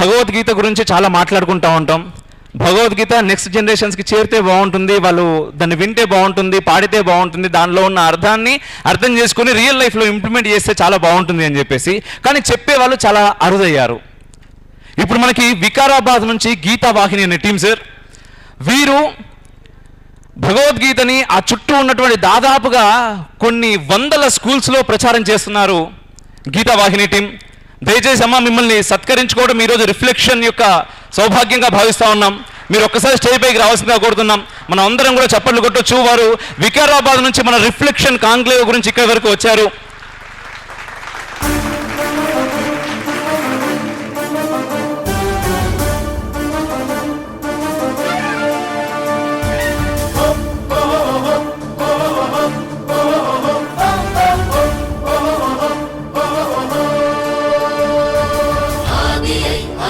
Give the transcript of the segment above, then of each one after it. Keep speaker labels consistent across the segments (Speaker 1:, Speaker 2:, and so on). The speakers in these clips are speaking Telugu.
Speaker 1: భగవద్గీత గురించి చాలా మాట్లాడుకుంటూ ఉంటాం. భగవద్గీత నెక్స్ట్ జనరేషన్స్కి చేరితే బాగుంటుంది వాళ్ళు దాన్ని వింటే బాగుంటుంది పాడితే బాగుంటుంది దానిలో ఉన్న అర్థాన్ని అర్థం చేసుకుని రియల్ లైఫ్లో ఇంప్లిమెంట్ చేస్తే చాలా బాగుంటుంది అని చెప్పేసి. కానీ చెప్పే వాళ్ళు చాలా అరుదయ్యారు. ఇప్పుడు మనకి వికారాబాద్ నుంచి గీతా వాహిని అనే టీం సార్ వీరు భగవద్గీతని ఆ చుట్టూ ఉన్నటువంటి దాదాపుగా కొన్ని వందల స్కూల్స్లో ప్రచారం చేస్తున్నారు గీతా వాహిని టీం దయచేసి అమ్మ మిమ్మల్ని సత్కరించుకోవడం ఈరోజు రిఫ్లెక్షన్ యొక్క సౌభాగ్యంగా భావిస్తా ఉన్నాం. మీరు ఒక్కసారి స్టేజ్ పైకి రావాల్సిందిగా కోరుతున్నాం. మనం అందరం కూడా చప్పట్లు కొట్టొచ్చు. వారు వికారాబాద్ నుంచి మన రిఫ్లెక్షన్ కాంక్లేవ్ గురించి ఇక్కడి వరకు వచ్చారు.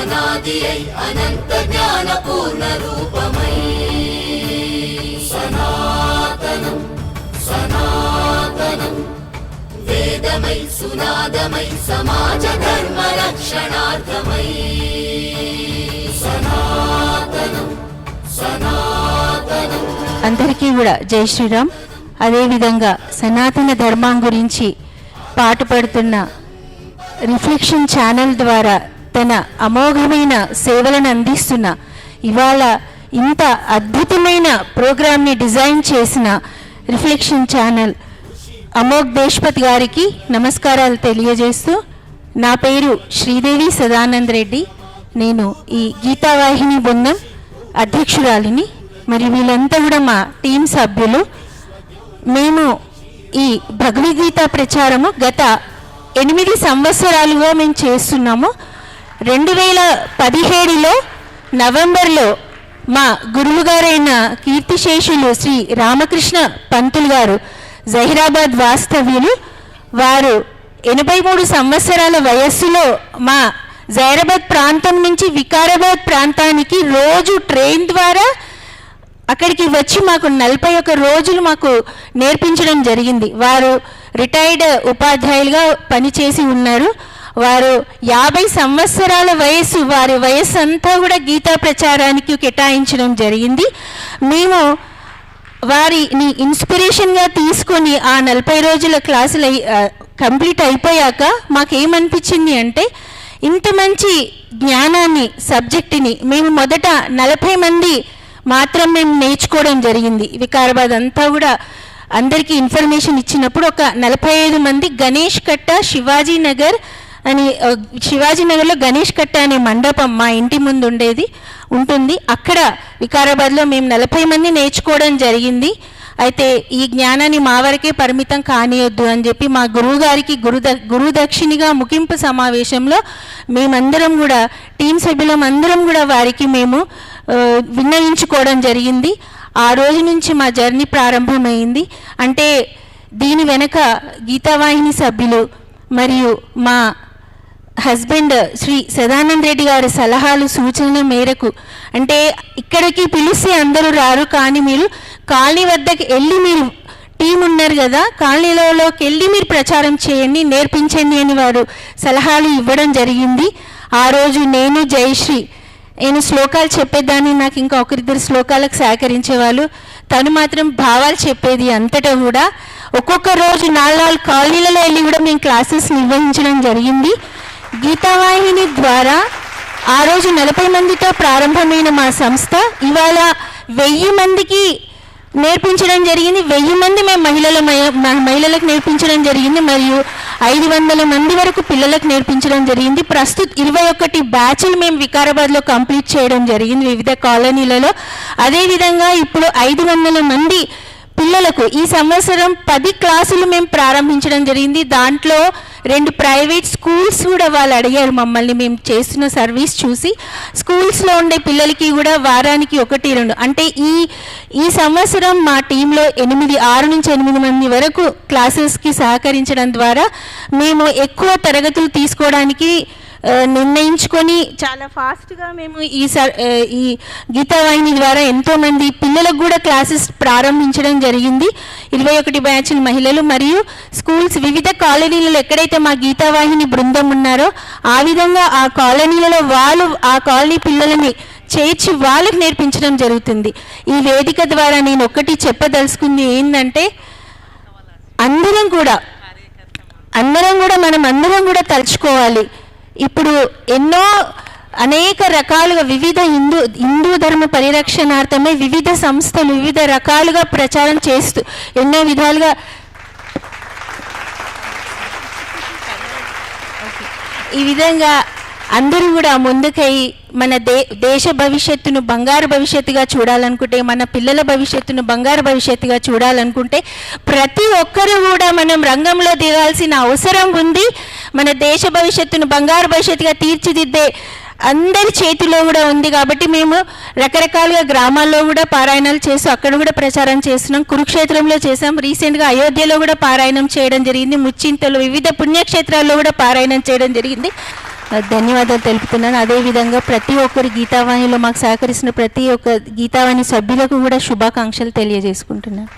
Speaker 2: ఆదియై అనాదియై అనంత జ్ఞాన పూర్ణ రూపమై. సనాతనం సనాతనం. వేదమై సునాదమై సమాజ ధర్మ రక్షణార్థమై. సనాతనం సనాతనం.
Speaker 3: అందరికీ కూడా జై శ్రీరామ్. అదేవిధంగా సనాతన ధర్మం గురించి పాటుపడుతున్న రిఫ్లెక్షన్ ఛానల్ ద్వారా తన అమోఘమైన సేవలను అందిస్తున్న. ఇవాళ ఇంత అద్భుతమైన ప్రోగ్రామ్ని డిజైన్ చేసిన రిఫ్లెక్షన్ ఛానల్ అమోఘ్ దేశ్పతి గారికి నమస్కారాలు తెలియజేస్తూ నా పేరు శ్రీదేవి సదానంద్ రెడ్డి. నేను ఈ గీతావాహిని బృందం అధ్యక్షురాలిని మరి వీళ్ళంతా కూడా మా టీం సభ్యులు. మేము ఈ భగవద్గీత ప్రచారము గత ఎనిమిది సంవత్సరాలుగా మేము చేస్తున్నాము. రెండు వేల పదిహేడులో నవంబర్లో మా గురువుగారైన కీర్తిశేషులు శ్రీ రామకృష్ణ పంతులు గారు జహీరాబాద్ వాస్తవ్యులు. వారు ఎనభై మూడు సంవత్సరాల వయస్సులో మా జైరాబాద్ ప్రాంతం నుంచి వికారాబాద్ ప్రాంతానికి రోజు ట్రైన్ ద్వారా అక్కడికి వచ్చి మాకు నలభై ఒక్క రోజులు మాకు నేర్పించడం జరిగింది. వారు రిటైర్డ్ ఉపాధ్యాయులుగా పనిచేసి ఉన్నారు. వారు యాభై సంవత్సరాల వయసు వారి వయస్సు అంతా కూడా గీతా ప్రచారానికి కేటాయించడం జరిగింది. మేము వారిని ఇన్స్పిరేషన్గా తీసుకొని ఆ నలభై రోజుల క్లాసులు కంప్లీట్ అయిపోయాక మాకేమనిపించింది అంటే ఇంత మంచి జ్ఞానాన్ని సబ్జెక్టుని మేము మొదట నలభై మంది మాత్రం మేము నేర్చుకోవడం జరిగింది. వికారాబాద్ అంతా కూడా అందరికీ ఇన్ఫర్మేషన్ ఇచ్చినప్పుడు ఒక నలభై ఐదు మంది గణేష్ కట్ట శివాజీ నగర్ అని శివాజీనగర్లో గణేష్ కట్ట అనే మండపం మా ఇంటి ముందు ఉండేది ఉంటుంది. అక్కడ వికారాబాద్లో మేము నలభై మంది నేర్చుకోవడం జరిగింది. అయితే ఈ జ్ఞానాన్ని మా వరకే పరిమితం కానియొద్దు అని చెప్పి మా గురువు గారికి గురుద గురుదక్షిణిగా ముగింపు సమావేశంలో మేమందరం కూడా టీం సభ్యులం అందరం కూడా వారికి మేము విన్నవించుకోవడం జరిగింది. ఆ రోజు నుంచి మా జర్నీ ప్రారంభమైంది. అంటే దీని వెనక గీతావాహిని సభ్యులు మరియు మా హస్బెండ్ శ్రీ సదానంద్ రెడ్డి గారి సలహాలు సూచనల మేరకు అంటే ఇక్కడికి పిలిస్తే అందరూ రారు కానీ మీరు కాలనీ వద్దకు వెళ్ళి మీరు టీం ఉన్నారు కదా కాలనీలలోకి వెళ్ళి మీరు ప్రచారం చేయండి నేర్పించండి అని వారు సలహాలు ఇవ్వడం జరిగింది. ఆ రోజు నేను జయశ్రీ నేను శ్లోకాలు చెప్పేదాన్ని నాకు ఇంకా ఒకరిద్దరు శ్లోకాలకు సహకరించేవాళ్ళు. తను మాత్రం భావాలు చెప్పేది అంతటా కూడా. ఒక్కొక్క రోజు నాలుగు నాలుగు కాలనీలలో వెళ్ళి కూడా మేము క్లాసెస్ నిర్వహించడం జరిగింది. గీతావాహిని ద్వారా ఆ రోజు నలభై మందితో ప్రారంభమైన మా సంస్థ ఇవాళ వెయ్యి మందికి నేర్పించడం జరిగింది. వెయ్యి మంది మేము మహిళల మ- మహిళలకు నేర్పించడం జరిగింది మరియు ఐదు వందల మంది వరకు పిల్లలకు నేర్పించడం జరిగింది. ప్రస్తుత ఇరవై ఒకటి బ్యాచ్లు మేము వికారాబాద్లో కంప్లీట్ చేయడం జరిగింది వివిధ కాలనీలలో. అదేవిధంగా ఇప్పుడు ఐదు వందల మంది పిల్లలకు ఈ సంవత్సరం పది క్లాసులు మేము ప్రారంభించడం జరిగింది. దాంట్లో రెండు ప్రైవేట్ స్కూల్స్ కూడా వాళ్ళు అడిగారు మమ్మల్ని మేము చేస్తున్న సర్వీస్ చూసి. స్కూల్స్లో ఉండే పిల్లలకి కూడా వారానికి ఒకటి రెండు అంటే ఈ ఈ సంవత్సరం మా టీంలో ఎనిమిది ఆరు నుంచి ఎనిమిది మంది వరకు క్లాసెస్కి సహకరించడం ద్వారా మేము ఎక్కువ తరగతులు తీసుకోవడానికి నిర్ణయించుకొని చాలా ఫాస్ట్గా మేము ఈ సర్ ఈ గీతావాహిని ద్వారా ఎంతోమంది పిల్లలకు కూడా క్లాసెస్ ప్రారంభించడం జరిగింది. ఇరవై ఒకటి బ్యాచ్ల మహిళలు మరియు స్కూల్స్ వివిధ కాలనీలలో ఎక్కడైతే మా గీతావాహిని బృందం ఉన్నారో ఆ విధంగా ఆ కాలనీలలో వాళ్ళు ఆ కాలనీ పిల్లలని చేర్చి వాళ్ళకి నేర్పించడం జరుగుతుంది. ఈ వేదిక ద్వారా నేను ఒక్కటి చెప్పదలుచుకుంది ఏంటంటే అందరం కూడా అందరం కూడా మనం అందరం కూడా తలుచుకోవాలి. ఇప్పుడు ఎన్నో అనేక రకాలుగా వివిధ హిందూ హిందూ ధర్మ పరిరక్షణార్థమే వివిధ సంస్థలు వివిధ రకాలుగా ప్రచారం చేస్తూ ఎన్నో విధాలుగా ఈ విధంగా అందరూ కూడా ముందుకై మన దే దేశ భవిష్యత్తును బంగారు భవిష్యత్తుగా చూడాలనుకుంటే మన పిల్లల భవిష్యత్తును బంగారు భవిష్యత్తుగా చూడాలనుకుంటే ప్రతి ఒక్కరూ కూడా మనం రంగంలో దిగాల్సిన అవసరం ఉంది. మన దేశ భవిష్యత్తును బంగారు భవిష్యత్తుగా తీర్చిదిద్దే అందరి చేతిలో కూడా ఉంది కాబట్టి మేము రకరకాలుగా గ్రామాల్లో కూడా పారాయణాలు చేసి అక్కడ కూడా ప్రచారం చేస్తున్నాం. కురుక్షేత్రంలో చేసాం రీసెంట్గా అయోధ్యలో కూడా పారాయణం చేయడం జరిగింది. ముచ్చింతలు వివిధ పుణ్యక్షేత్రాల్లో కూడా పారాయణం చేయడం జరిగింది. ధన్యవాదాలు తెలుపుతున్నాను. అదేవిధంగా ప్రతి ఒక్కరు గీతావాణిలో మాకు సహకరిస్తున్న ప్రతి ఒక్క గీతావాణి సభ్యులకు కూడా శుభాకాంక్షలు తెలియజేసుకుంటున్నాను.